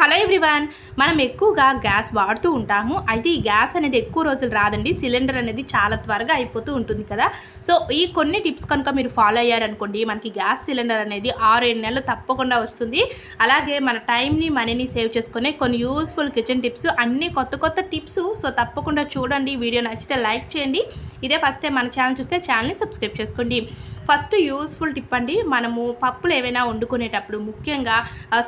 Hello everyone మనం ఎక్కువగా gas వాడుతూ ఉంటాము. అయితే ఈ గ్యాస్ అనేది ఎక్కువ రోజులు రాదండి. సిలిండర్ అనేది చాలా త్వరగా అయిపోతూ ఉంటుంది కదా. సో ఈ కొన్ని టిప్స్ కనుక మీరు ఫాలో అయ్యారనుకోండి మనకి గ్యాస్ సిలిండర్ అనేది ఆరు ఏడు నెలలు తప్పకుండా వస్తుంది. అలాగే మన టైంని మనీని సేవ్ చేసుకునే కొన్ని యూస్ఫుల్ కిచెన్ టిప్స్ అన్ని కొత్త కొత్త టిప్స్. సో తప్పకుండా చూడండి. వీడియో నచ్చితే లైక్ చేయండి. ఇదే ఫస్ట్ టైం మన ఛానల్ చూస్తే ఛానల్ని సబ్స్క్రైబ్ చేసుకోండి. ఫస్ట్ యూస్ఫుల్ టిప్ అండి మనము పప్పులు ఏవైనా వండుకునేటప్పుడు ముఖ్యంగా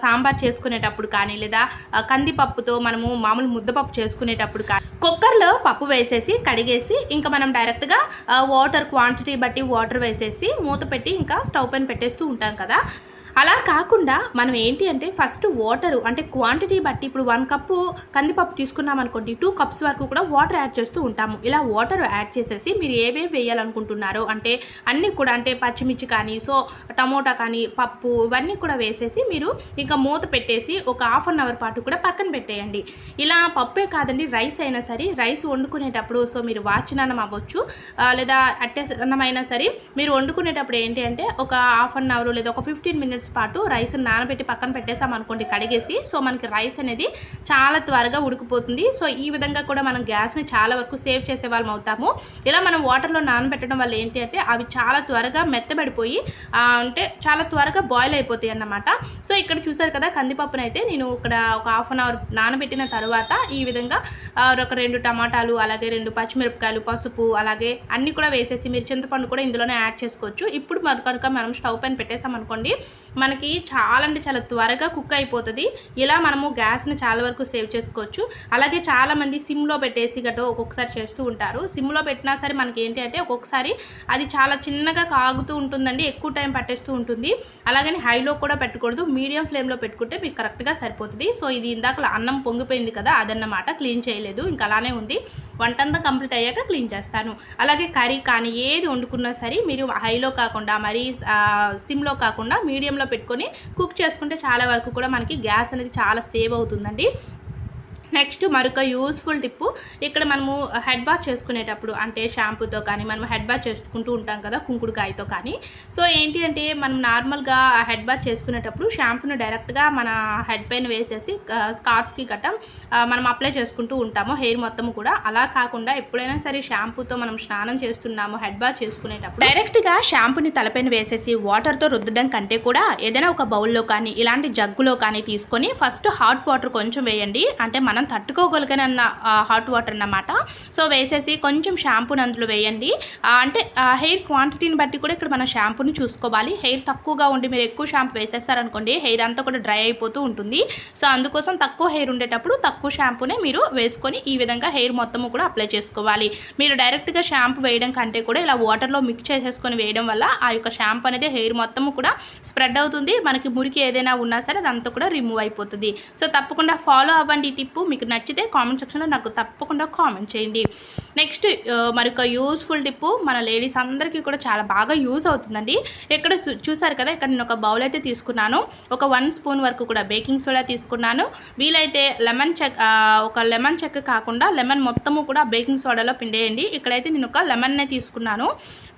సాంబార్ చేసుకునేటప్పుడు కానీ లేదా కందిపప్పుతో మనము మామూలు ముద్దపప్పు చేసుకునేటప్పుడు కానీ కుక్కర్లో పప్పు వేసేసి కడిగేసి ఇంకా మనం డైరెక్ట్గా వాటర్ క్వాంటిటీ బట్టి వాటర్ వేసేసి మూత పెట్టి ఇంకా స్టవ్ పైన పెట్టేస్తూ ఉంటాం కదా. అలా కాకుండా మనం ఏంటి అంటే ఫస్ట్ వాటర్ అంటే క్వాంటిటీ బట్టి ఇప్పుడు వన్ కప్పు కందిపప్పు తీసుకున్నాం అనుకోండి టూ కప్స్ వరకు కూడా వాటర్ యాడ్ చేస్తూ ఉంటాము. ఇలా వాటర్ యాడ్ చేసేసి మీరు ఏమేమి వేయాలనుకుంటున్నారో అంటే అన్నీ కూడా అంటే పచ్చిమిర్చి కానీ సో టమోటా కానీ పప్పు ఇవన్నీ కూడా వేసేసి మీరు ఇంకా మూత పెట్టేసి ఒక హాఫ్ అన్ అవర్ పాటు కూడా పక్కన పెట్టేయండి. ఇలా పప్పే కాదండి రైస్ అయినా సరే రైస్ వండుకునేటప్పుడు సో మీరు వాచినానం అవ్వచ్చు లేదా అట్టే అన్నం అయినా సరే మీరు వండుకునేటప్పుడు ఏంటి అంటే ఒక హాఫ్ అన్ అవర్ లేదా ఒక ఫిఫ్టీన్ మినిట్స్ పాటు రైస్ నానబెట్టి పక్కన పెట్టేసాం అనుకోండి కడిగేసి. సో మనకి రైస్ అనేది చాలా త్వరగా ఉడికిపోతుంది. సో ఈ విధంగా కూడా మనం గ్యాస్ని చాలా వరకు సేవ్ చేసే వాళ్ళం అవుతాము. ఇలా మనం వాటర్లో నానబెట్టడం వల్ల ఏంటి అంటే అవి చాలా త్వరగా మెత్తబడిపోయి అంటే చాలా త్వరగా బాయిల్ అయిపోతాయి అన్నమాట. సో ఇక్కడ చూసారు కదా కందిపప్పునైతే నేను ఇక్కడ ఒక హాఫ్ అన్ అవర్ నానబెట్టిన తర్వాత ఈ విధంగా ఒక రెండు టమాటాలు అలాగే రెండు పచ్చిమిరపకాయలు పసుపు అలాగే అన్నీ కూడా వేసేసి మీరు చింతపండు కూడా ఇందులోనే యాడ్ చేసుకోవచ్చు. ఇప్పుడు మరి కనుక మనం స్టవ్ పైన పెట్టేసాం అనుకోండి మనకి చాలా అంటే చాలా త్వరగా కుక్ అయిపోతుంది. ఇలా మనము గ్యాస్ని చాలా వరకు సేవ్ చేసుకోవచ్చు. అలాగే చాలామంది సిమ్లో పెట్టేసి గట్ట ఒక్కొక్కసారి చేస్తూ ఉంటారు. సిమ్లో పెట్టినా సరే మనకి ఏంటి అంటే ఒక్కొక్కసారి అది చాలా చిన్నగా కాగుతూ ఉంటుందండి. ఎక్కువ టైం పట్టేస్తూ ఉంటుంది. అలాగని హైలో కూడా పెట్టకూడదు. మీడియం ఫ్లేమ్లో పెట్టుకుంటే మీకు కరెక్ట్గా సరిపోతుంది. సో ఇది ఇందాక అన్నం పొంగిపోయింది కదా అదన్నమాట. క్లీన్ చేయలేదు. ఇంకా అలానే ఉంది. వంటంతా కంప్లీట్ అయ్యాక క్లీన్ చేస్తాను. అలాగే కర్రీ కానీ ఏది వండుకున్నా సరే మీరు హైలో కాకుండా మరీ సిమ్లో కాకుండా మీడియంలో పెట్టుకొని కుక్ చేసుకుంటే చాలా వరకు కూడా మనకి గ్యాస్ అనేది చాలా సేవ్ అవుతుందండి. నెక్స్ట్ మరొక యూస్ఫుల్ టిప్పు ఇక్కడ మనము హెడ్ బాత్ చేసుకునేటప్పుడు అంటే షాంపూతో కానీ మనం హెడ్ బాత్ చేసుకుంటూ ఉంటాం కదా కుంకుడుకాయతో కానీ. సో ఏంటి అంటే మనం నార్మల్గా హెడ్ బాత్ చేసుకునేటప్పుడు షాంపూను డైరెక్ట్గా మన హెడ్ పైన వేసేసి స్కార్ఫ్కి గట్టం మనం అప్లై చేసుకుంటూ ఉంటాము హెయిర్ మొత్తం కూడా. అలా కాకుండా ఎప్పుడైనా సరే షాంపూతో మనం స్నానం చేస్తున్నాము హెడ్ బాత్ చేసుకునేటప్పుడు డైరెక్ట్గా షాంపూని తలపైన వేసేసి వాటర్తో రుద్దడం కంటే కూడా ఏదైనా ఒక బౌల్లో కానీ ఇలాంటి జగ్గులో కానీ తీసుకొని ఫస్ట్ హాట్ వాటర్ కొంచెం వేయండి. అంటే మనం తట్టుకోగలిగిన హాట్ వాటర్ అన్నమాట. సో వేసేసి కొంచెం షాంపూని అందులో వేయండి. ఆ, అంటే హెయిర్ క్వాంటిటీని బట్టి కూడా ఇక్కడ మనం షాంపూని చూసుకోవాలి. హెయిర్ తక్కువగా ఉండి మీరు ఎక్కువ షాంపూ వేసేస్తారనుకోండి హెయిర్ అంతా కూడా డ్రై అయిపోతూ ఉంటుంది. సో అందుకోసం తక్కువ హెయిర్ ఉండేటప్పుడు తక్కువ షాంపూనే మీరు వేసుకొని ఈ విధంగా హెయిర్ మొత్తము కూడా అప్లై చేసుకోవాలి. మీరు డైరెక్ట్గా షాంపూ వేయడం కంటే కూడా ఇలా వాటర్లో మిక్స్ చేసేసుకొని వేయడం వల్ల ఆ యొక్క షాంపూ అనేది హెయిర్ మొత్తము కూడా స్ప్రెడ్ అవుతుంది. మనకి మురికి ఏదైనా ఉన్నా సరే అదంతా కూడా రిమూవ్ అయిపోతుంది. సో తప్పకుండా ఫాలో అవ్వండి ఈ టిప్పు మీకు నచ్చితే కామెంట్ సెక్షన్లో నాకు తప్పకుండా కామెంట్ చేయండి. నెక్స్ట్ మరొక యూస్ఫుల్ టిప్పు మన లేడీస్ అందరికీ కూడా చాలా బాగా యూజ్ అవుతుందండి. ఇక్కడ చూ- చూసారు కదా ఇక్కడ నేను ఒక బౌల్ అయితే తీసుకున్నాను. ఒక వన్ స్పూన్ వరకు కూడా బేకింగ్ సోడా తీసుకున్నాను. వీలైతే లెమన్ చెక్ ఒక లెమన్ చెక్ కాకుండా లెమన్ మొత్తము కూడా బేకింగ్ సోడాలో పిండేయండి. ఇక్కడైతే నేను ఒక లెమన్నే తీసుకున్నాను.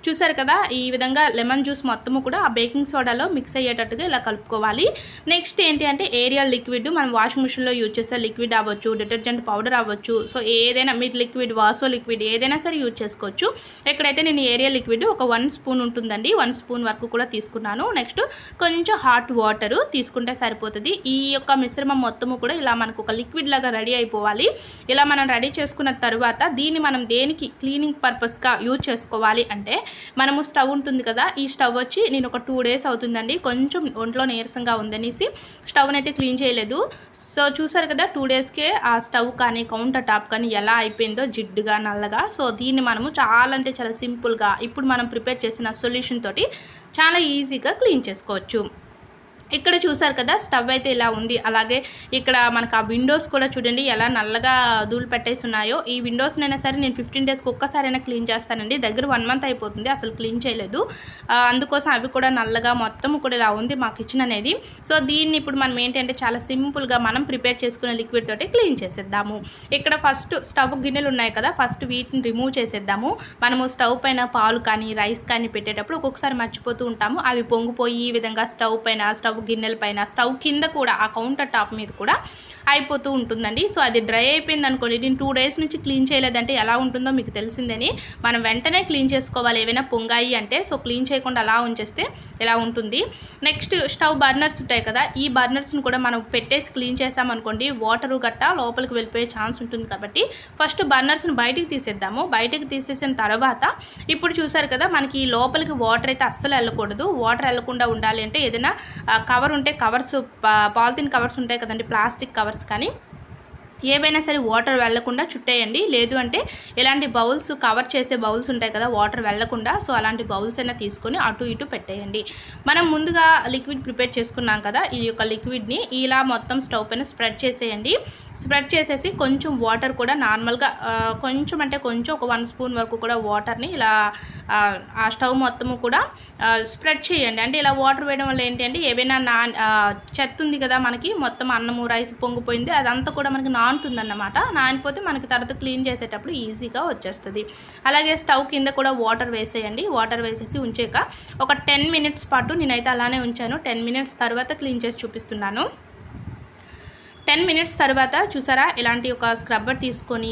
చూసారు కదా ఈ విధంగా లెమన్ జ్యూస్ మొత్తము కూడా ఆ బేకింగ్ సోడాలో మిక్స్ అయ్యేటట్టుగా ఇలా కలుపుకోవాలి. నెక్స్ట్ ఏంటి అంటే ఏరియల్ లిక్విడ్ మనం వాషింగ్ మిషన్లో యూజ్ చేసే లిక్విడ్ అవ్వచ్చు డిటర్జెంట్ పౌడర్ అవ్వచ్చు. సో ఏదైనా మీరు లిక్విడ్ వాసో లిక్విడ్ ఏదైనా సరే యూజ్ చేసుకోవచ్చు. ఎక్కడైతే నేను ఏరియల్ లిక్విడ్ ఒక వన్ స్పూన్ ఉంటుందండి వన్ స్పూన్ వరకు కూడా తీసుకున్నాను. నెక్స్ట్ కొంచెం హాట్ వాటర్ తీసుకుంటే సరిపోతుంది. ఈ యొక్క మిశ్రమం మొత్తము కూడా ఇలా మనకు ఒక లిక్విడ్ లాగా రెడీ అయిపోవాలి. ఇలా మనం రెడీ చేసుకున్న తర్వాత దీన్ని మనం దేనికి క్లీనింగ్ పర్పస్గా యూజ్ చేసుకోవాలి అంటే మనము స్టవ్ ఉంటుంది కదా ఈ స్టవ్ వచ్చి నేను ఒక టూ డేస్ అవుతుందండి. కొంచెం ఒంట్లో నీరసంగా ఉందనేసి స్టవ్ని అయితే క్లీన్ చేయలేదు. సో చూసారు కదా టూ డేస్కే ఆ స్టవ్ కానీ కౌంటర్ టాప్ కానీ ఎలా అయిపోయిందో జిడ్డుగా నల్లగా. సో దీన్ని మనము చాలా అంటే చాలా సింపుల్గా ఇప్పుడు మనం ప్రిపేర్ చేసిన సొల్యూషన్ తోటి చాలా ఈజీగా క్లీన్ చేసుకోవచ్చు. ఇక్కడ చూసారు కదా స్టవ్ అయితే ఇలా ఉంది. అలాగే ఇక్కడ మనకు ఆ విండోస్ కూడా చూడండి ఎలా నల్లగా ధూళి పెట్టేసి ఉన్నాయో ఈ విండోస్నైనా సరే నేను ఫిఫ్టీన్ డేస్కి ఒక్కసారైనా క్లీన్ చేస్తానండి. దగ్గర వన్ మంత్ అయిపోతుంది అసలు క్లీన్ చేయలేదు. అందుకోసం అవి కూడా నల్లగా మొత్తం కూడా ఇలా ఉంది మా కిచెన్ అనేది. సో దీన్ని ఇప్పుడు మనం ఏంటంటే చాలా సింపుల్గా మనం ప్రిపేర్ చేసుకునే లిక్విడ్ తోటి క్లీన్ చేసేద్దాము. ఇక్కడ ఫస్ట్ స్టవ్ గిన్నెలు ఉన్నాయి కదా ఫస్ట్ వీటిని రిమూవ్ చేసేద్దాము. మనము స్టవ్ పైన పాలు కానీ రైస్ కానీ పెట్టేటప్పుడు ఒక్కొక్కసారి మర్చిపోతూ ఉంటాము. అవి పొంగిపోయి ఈ విధంగా స్టవ్ పైన స్టవ్ స్టవ్ గిన్నెల పైన స్టవ్ కింద కూడా ఆ కౌంటర్ టాప్ మీద కూడా అయిపోతూ ఉంటుందండి. సో అది డ్రై అయిపోయింది అనుకోండి నేను టూ డేస్ నుంచి క్లీన్ చేయలేదంటే ఎలా ఉంటుందో మీకు తెలిసిందని మనం వెంటనే క్లీన్ చేసుకోవాలి. ఏవైనా పొంగాయి అంటే సో క్లీన్ చేయకుండా అలా ఉంచేస్తే ఎలా ఉంటుంది. నెక్స్ట్ స్టవ్ బర్నర్స్ ఉంటాయి కదా ఈ బర్నర్స్ని కూడా మనం పెట్టేసి క్లీన్ చేసామనుకోండి వాటర్ గట్ట లోపలికి వెళ్ళిపోయే ఛాన్స్ ఉంటుంది కాబట్టి ఫస్ట్ బర్నర్స్ని బయటికి తీసేద్దాము. బయటకు తీసేసిన తర్వాత ఇప్పుడు చూసారు కదా మనకి ఈ లోపలికి వాటర్ అయితే అస్సలు వెళ్ళకూడదు. వాటర్ వెళ్ళకుండా ఉండాలి అంటే ఏదైనా కవర్ ఉంటే కవర్స్ పాలిథిన్ కవర్స్ ఉంటాయి కదండి ప్లాస్టిక్ కవర్స్ కానీ ఏవైనా సరే వాటర్ వెళ్ళకుండా చుట్టేయండి. లేదు అంటే ఇలాంటి బౌల్స్ కవర్ చేసే బౌల్స్ ఉంటాయి కదా వాటర్ వెళ్ళకుండా సో అలాంటి బౌల్స్ అయినా తీసుకొని అటు ఇటు పెట్టేయండి. మనం ముందుగా లిక్విడ్ ప్రిపేర్ చేసుకున్నాం కదా ఈ యొక్క లిక్విడ్ని ఇలా మొత్తం స్టవ్ పైన స్ప్రెడ్ చేసేయండి. స్ప్రెడ్ చేసేసి కొంచెం వాటర్ కూడా నార్మల్గా కొంచెం అంటే కొంచెం ఒక వన్ స్పూన్ వరకు కూడా వాటర్ని ఇలా ఆ, స్టవ్ మొత్తము కూడా స్ప్రెడ్ చేయండి. అంటే ఇలా వాటర్ వేయడం వల్ల ఏంటి అంటే ఏవైనా నా చెత్త ఉంది కదా మనకి మొత్తం అన్నము రైస్ పొంగిపోయింది. అదంతా కూడా మనకి నానుతుందన్నమాట నానిపోతే మనకి తర్వాత క్లీన్ చేసేటప్పుడు ఈజీగా వచ్చేస్తుంది. అలాగే స్టవ్ కింద కూడా వాటర్ వేసేయండి. వాటర్ వేసేసి ఉంచాక ఒక టెన్ మినిట్స్ పాటు నేనైతే అలానే ఉంచాను. టెన్ మినిట్స్ తర్వాత క్లీన్ చేసి చూపిస్తున్నాను. టెన్ మినిట్స్ తర్వాత చూసారా? ఇలాంటి ఒక స్క్రబ్బర్ తీసుకొని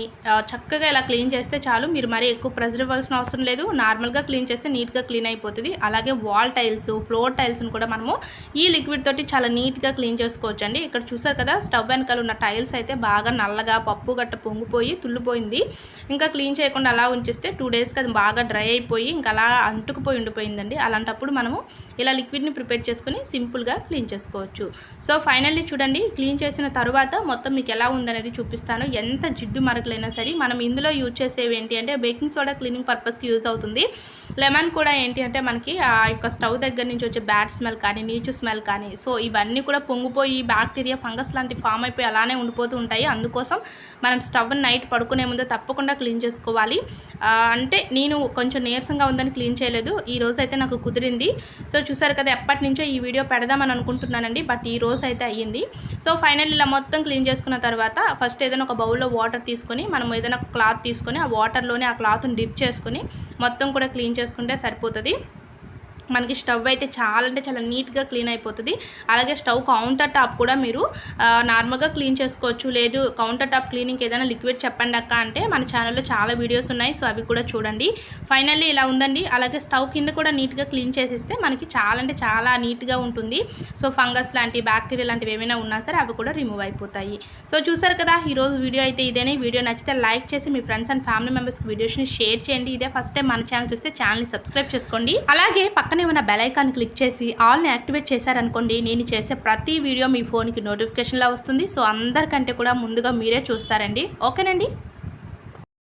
చక్కగా ఇలా క్లీన్ చేస్తే చాలు. మీరు మరీ ఎక్కువ ప్రెజర్ ఇవ్వాల్సిన అవసరం లేదు. నార్మల్గా క్లీన్ చేస్తే నీట్గా క్లీన్ అయిపోతుంది. అలాగే వాల్ టైల్స్ ఫ్లోర్ టైల్స్ని కూడా మనము ఈ లిక్విడ్ తోటి చాలా నీట్గా క్లీన్ చేసుకోవచ్చు అండి ఇక్కడ చూసారు కదా స్టవ్ వెనకాల ఉన్న టైల్స్ అయితే బాగా నల్లగా పప్పు గట్ట పొంగిపోయి తుల్లిపోయింది. ఇంకా క్లీన్ చేయకుండా అలా ఉంచిస్తే టూ డేస్కి అది బాగా డ్రై అయిపోయి ఇంకా అలా అంటుకుపోయి ఉండిపోయిందండి. అలాంటప్పుడు మనము ఇలా లిక్విడ్ని ప్రిపేర్ చేసుకుని సింపుల్గా క్లీన్ చేసుకోవచ్చు. సో ఫైనల్లీ చూడండి క్లీన్ చేసిన తర్వాత తర్వాత మొత్తం మీకు ఎలా ఉందనేది చూపిస్తాను. ఎంత జిడ్డు మరకలైనా సరే మనం ఇందులో యూజ్ చేసేవి ఏంటి అంటే బేకింగ్ సోడా క్లీనింగ్ పర్పస్కి యూజ్ అవుతుంది. లెమన్ కూడా ఏంటి అంటే మనకి ఆ యొక్క స్టవ్ దగ్గర నుంచి వచ్చే బ్యాడ్ స్మెల్ కానీ నీచు స్మెల్ కానీ సో ఇవన్నీ కూడా పొంగిపోయి బ్యాక్టీరియా ఫంగస్ లాంటి ఫామ్ అయిపోయి అలానే ఉండిపోతూ ఉంటాయి. అందుకోసం మనం స్టవ్ నైట్ పడుకునే ముందు తప్పకుండా క్లీన్ చేసుకోవాలి. అంటే నేను కొంచెం నీరసంగా ఉందని క్లీన్ చేయలేదు. ఈ రోజు అయితే నాకు కుదిరింది. సో చూసారు కదా ఎప్పటి నుంచో ఈ వీడియో పెడదామని అనుకుంటున్నానండి బట్ ఈ రోజు అయితే అయ్యింది. సో ఫైనల్ ఇలా మొత్తం క్లీన్ చేసుకున్న తర్వాత ఫస్ట్ ఏదైనా ఒక బౌల్లో వాటర్ తీసుకొని మనం ఏదైనా క్లాత్ తీసుకొని ఆ వాటర్లోనే ఆ క్లాత్ని డిప్ చేసుకొని మొత్తం కూడా క్లీన్ చేసుకుంటే సరిపోతుంది. మనకి స్టవ్ అయితే చాలా అంటే చాలా నీట్గా క్లీన్ అయిపోతుంది. అలాగే స్టవ్ కౌంటర్ టాప్ కూడా మీరు నార్మల్గా క్లీన్ చేసుకోవచ్చు. లేదు కౌంటర్ టాప్ క్లీనింగ్ ఏదైనా లిక్విడ్ చెప్పండి అక్క అంటే మన ఛానల్లో చాలా వీడియోస్ ఉన్నాయి సో అవి కూడా చూడండి. ఫైనల్లీ ఇలా ఉందండి. అలాగే స్టవ్ కింద కూడా నీట్గా క్లీన్ చేసేస్తే మనకి చాలా అంటే చాలా నీట్గా ఉంటుంది. సో ఫంగస్ లాంటి బ్యాక్టీరియా లాంటివి ఏమైనా ఉన్నా సరే అవి కూడా రిమూవ్ అయిపోతాయి. సో చూసారు కదా ఈరోజు వీడియో అయితే ఇదేనే. వీడియో నచ్చితే లైక్ చేసి మీ ఫ్రెండ్స్ అండ్ ఫ్యామిలీ మెంబర్స్కి వీడియోస్ని షేర్ చేయండి. ఇదే ఫస్ట్ టైం మన ఛానల్ చూస్తే ఛానల్ని సబ్స్క్రైబ్ చేసుకోండి. అలాగే పక్క పక్కనే ఉన్న బెల్ ఐకాన్ క్లిక్ చేసి ఆల్ని యాక్టివేట్ చేశారనుకోండి నేను చేసే ప్రతి వీడియో మీ ఫోన్కి నోటిఫికేషన్లా వస్తుంది. సో అందరికంటే కూడా ముందుగా మీరే చూస్తారండి. ఓకేనండి?